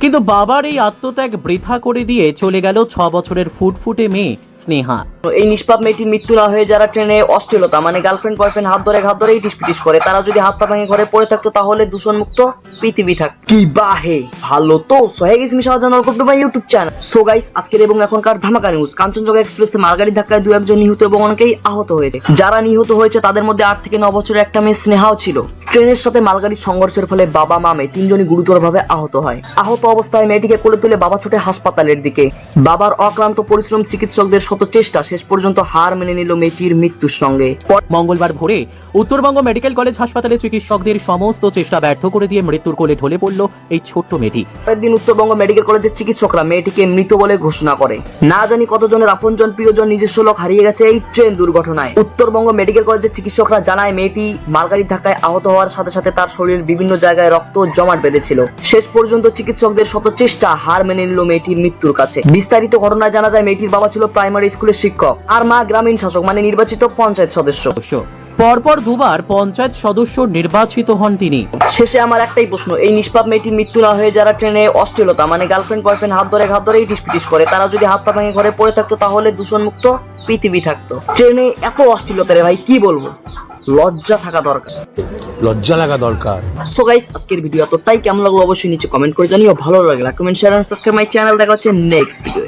কিন্তু বাবার এই আত্মত্যাগ বৃথা করে দিয়ে চলে গেল ছ বছরের ফুটফুটে মেয়ে। স্নেহা। এই নিষ্পাপ মেয়েটির মৃত্যু না হয়ে যারা ট্রেনে অশ্লীলতা মানে গার্লফ্রেন্ড বয়ফ্রেন্ড হাত ধরে হাত ধরে ইটিস পিটিস করে, তারা যদি হাত পা ভেঙে ঘরে পড়ে থাকতো, তাহলে দূষণ মুক্ত পৃথিবী থাক কি বাহে! ভালো তো! So hey guys Shahjahan welcome my YouTube channel so guys আজকের এবং এখনকার ধামাকা নিউজ কাঞ্চনজঙ্ঘা এক্সপ্রেসে মালগাড়ি ধাক্কায় দু একজন নিহত এবং অনেকেই আহত হয়েছে। যারা নিহত হয়েছে, তাদের মধ্যে আট থেকে ন বছরের একটা মেয়ে স্নেহাও ছিল। ট্রেনের সাথে মালগাড়ির সংঘর্ষের ফলে বাবা, মা, মেয়ে তিনজনই গুরুতরভাবে আহত হয়। আহত অবস্থায় মেয়েটিকে কোলে তুলে বাবা ছুটে হাসপাতালের দিকে। বাবার অক্লান্ত পরিশ্রম চিকিৎসকদের শত চেষ্টা শেষ পর্যন্ত হার মেনে নিল মেয়েটির মৃত্যুর সঙ্গে। মঙ্গলবার ভোরে উত্তরবঙ্গ মেডিকেল কলেজ হাসপাতালে চিকিৎসকদের সমস্ত চেষ্টা ব্যর্থ করে দিয়ে মৃত্যুর কোলে ঢলে পড়ল এই ছোট্ট মেয়েটি। দিন উত্তরবঙ্গ মেডিকেল কলেজের চিকিৎসকরা মেয়েটিকে মৃত বলে ঘোষণা করে। না জানি কতজনের আপনজন প্রিয়জন নিজস্ব লোক হারিয়ে গেছে এই ট্রেন দুর্ঘটনায়। উত্তরবঙ্গ মেডিকেল কলেজের চিকিৎসকরা জানায় মেয়েটি মালগাড়ির ধাক্কায় আহত হওয়ার সাথে সাথে তার শরীরের বিভিন্ন জায়গায় রক্ত জমাট বেঁধেছিল। শেষ পর্যন্ত চিকিৎসকদের শত চেষ্টা হার মেনে নিল মেয়েটির মৃত্যুর কাছে। বিস্তারিত ঘটনায় জানা যায় মেয়েটির বাবা ছিল প্রাইমারি স্কুলের শিক্ষক আর মা গ্রামীণ শাসক মানে নির্বাচিত পঞ্চায়েত সদস্য। পরপর দুবার পঞ্চায়েত সদস্য নির্বাচিত হন তিনি। শেষে আমার একটাই প্রশ্ন এই নিষ্পাপ মেয়েটির মৃত্যু না হয়ে যারা ট্রেনে অশ্লীলতা মানে গার্লফ্রেন্ড বয়ফ্রেন্ড হাত ধরে হাত ধরে ইটিস পিটিস করে তারা যদি হাত পা ভেঙে ঘরে পড়ে থাকতো তাহলে দূষণ মুক্ত পৃথিবী থাকতো। ট্রেনে এত অশ্লীলতা রে ভাই কি বলব? লজ্জা থাকা দরকার। লজ্জা লাগা দরকার। সো গাইস আজকের ভিডিও এতটাই। কেমন লাগল অবশ্যই নিচে কমেন্ট করে জানিও। ভালো লাগলে কমেন্ট শেয়ার আর সাবস্ক্রাইব মাই চ্যানেল দেখা হচ্ছে নেক্সট ভিডিও